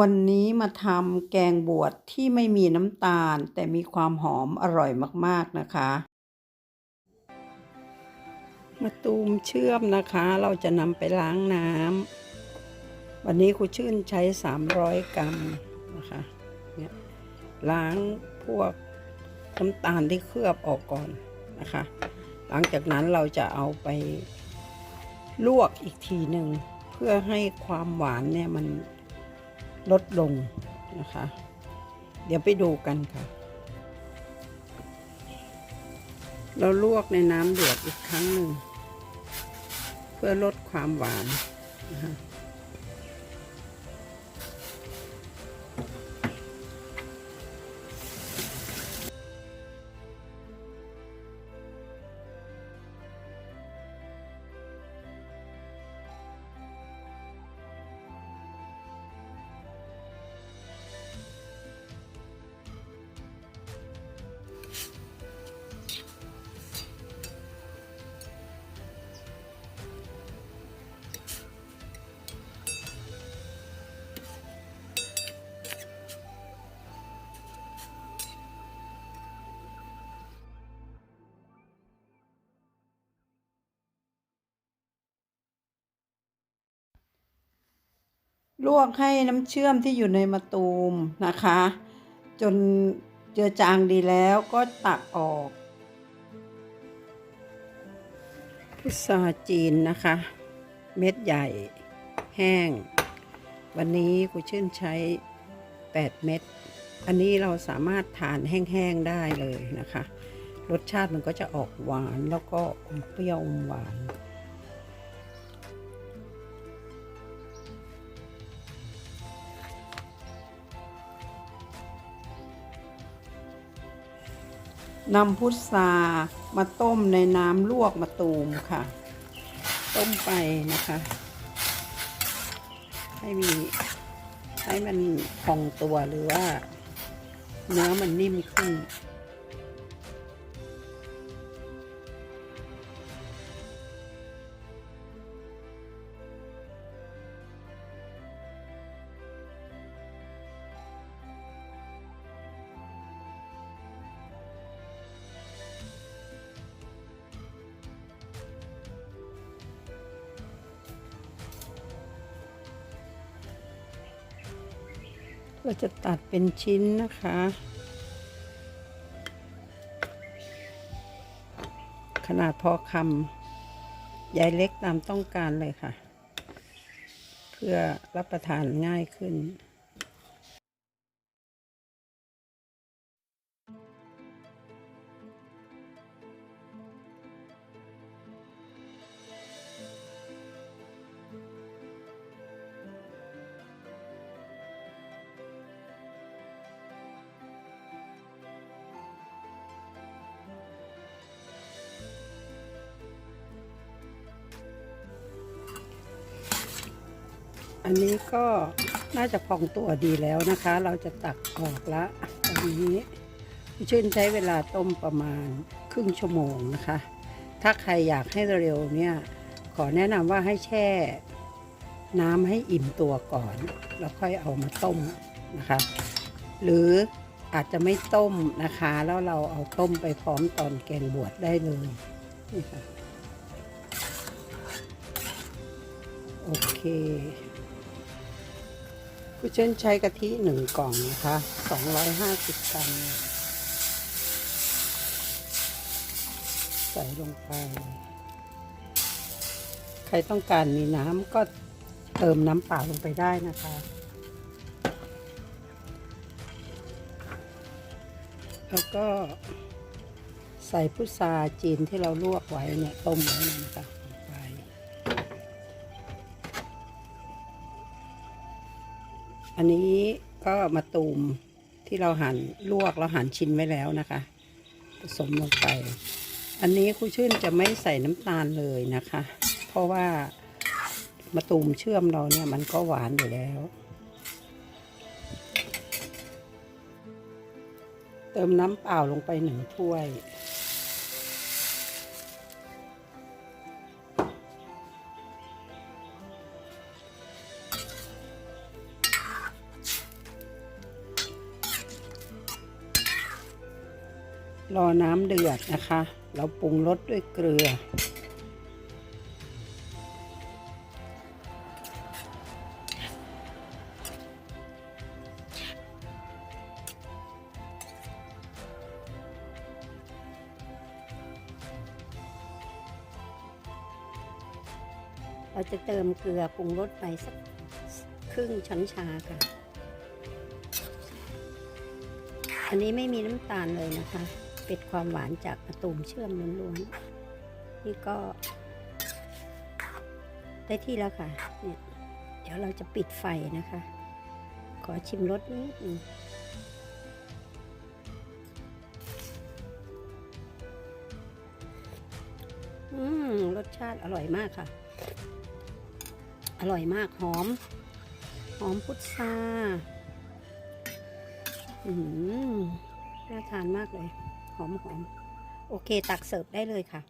วันนี้มาทำแกงบวชที่ไม่มีน้ำตาล แต่มีความหอมอร่อยมากๆนะคะมะตูมเชื่อมนะคะ เราจะนำไปล้างน้ำวันนี้ครูชื่นใช้ 300 กรัมนะคะเนี่ยล้างพวกน้ำตาลที่เคลือบออกก่อนนะคะ หลังจากนั้นเราจะเอาไปลวกอีกทีหนึ่งเพื่อให้ความหวานเนี่ยมัน ลดลงนะคะ เดี๋ยวไปดูกันค่ะ เราลวกในน้ำเดือดอีกครั้งหนึ่ง เพื่อลดความหวานนะคะ ลวกให้น้ำเชื่อมที่อยู่ในมะตูมนะคะ จนเจือจางดีแล้วก็ตักออกพุทราจีนนะคะ เม็ดใหญ่ แห้ง วันนี้กูชื่นใช้ 8 เม็ดอันนี้เราสามารถทานแห้งๆได้เลยนะคะ รสชาติมันก็จะออกหวานแล้วก็อมเปรี้ยวอมหวาน นำพุทรามาต้มในน้ำลวกมะตูมค่ะ ต้มไปนะคะ ให้มีให้มันพองตัวหรือว่า เนื้อมันนิ่มขึ้น เราจะตัดเป็นชิ้นนะคะ ขนาดพอคำใหญ่เล็กตามต้องการเลยค่ะ เพื่อรับประทานง่ายขึ้น อันนี้ก็น่าจะพองตัวดีแล้วนะคะ เราจะตักออกละตอนนี้พี่ชื่นใช้เวลาต้มประมาณครึ่งชั่วโมงนะคะ ถ้าใครอยากให้เร็วเนี่ยขอแนะนำว่าให้แช่น้ำให้อิ่มตัวก่อน แล้วค่อยเอามาต้มนะคะ หรืออาจจะไม่ต้มนะคะ แล้วเราเอาต้มไปพร้อมตอนแกงบวชได้เลยนี่ค่ะโอเค ผู้เช่นใช้กะทิหนึ่งกล่องนะคะ250กรัมใส่ลงไป ใครต้องการมีน้ำก็เติมน้ำเปล่าลงไปได้นะคะ แล้วก็ใส่พุทราจีนที่เราลวกไว้เนี่ยต้มไว้นะคะ อันนี้ก็มาตูมที่เราหั่นลวกเราหั่นชิ้นไว้แล้วนะคะ ผสมลงไป อันนี้ครูชื่นจะไม่ใส่น้ำตาลเลยนะคะ เพราะว่ามาตูมเชื่อมเราเนี่ยมันก็หวานอยู่แล้ว เติมน้ำเปล่าลงไปหนึ่งถ้วย รอน้ำเดือดนะคะ เราปรุงรสด้วยเกลือ เราจะเติมเกลือปรุงรสไปสักครึ่งช้อนชาค่ะ อันนี้ไม่มีน้ำตาลเลยนะคะ เป็นความหวานจากมะตูมเชื่อมล้วนๆ นี่ก็ ได้ที่แล้วค่ะ เนี่ย เดี๋ยวเราจะปิดไฟนะคะ ขอชิมรสนิดนึงอืม รสชาติอร่อยมากค่ะ อร่อยมากหอม หอมพุทราอืมน่าทานมากเลย หอมหอมโอเคตักเสิร์ฟได้เลยค่ะ